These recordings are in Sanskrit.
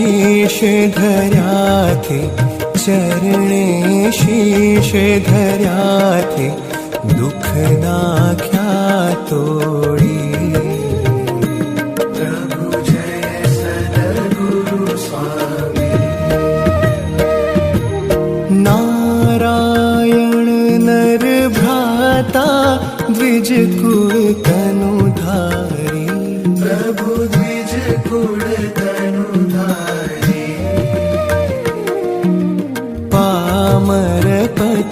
शीश धर्याथे चरणे शीश धर्याथे दुख नाख्या तोड़ी। प्रभु जय सद्गुरु स्वामी। नारायण नर भ्राता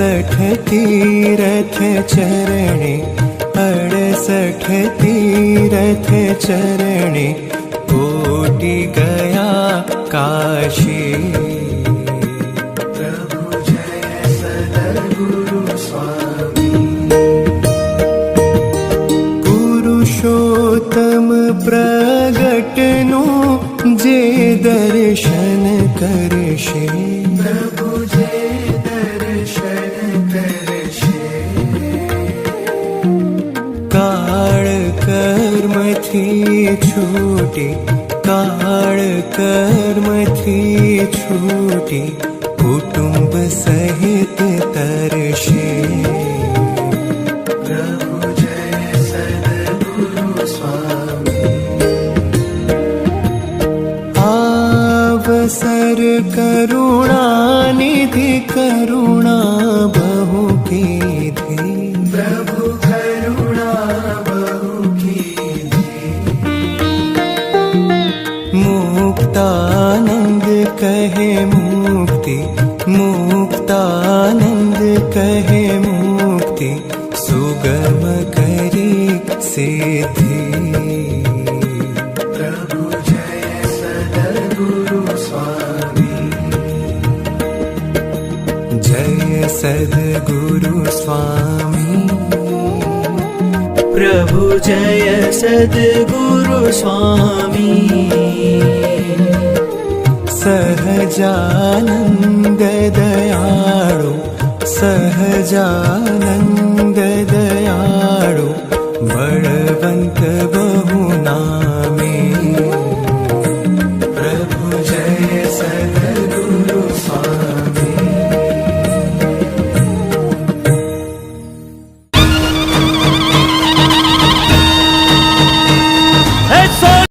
अड़सठ तीरथ चरणे अड़सठ तीरथ चरणे कोटि गया काशी। प्रभु जय सद्गुरु स्वामी। पुरुषोत्तम प्रगटनु जे दर्शन करशे काळ कर्मथी छूटी काळ कर्मथी छूटी कुटुंब सहित तरशे। स्वामी। आवसर करुणा निधि करुणा बहु कीधी प्रभु करुणा बहु कीधी मुक्तानंद कहे मुक्ति मुक्तानंद कहे मुक्ति सुगम करी सिद्धि प्रभु जय सद्गुरु स्वामी। प्रभु जय सद्गुरु स्वामी। सहजानन्द दयाळु सहजानन्द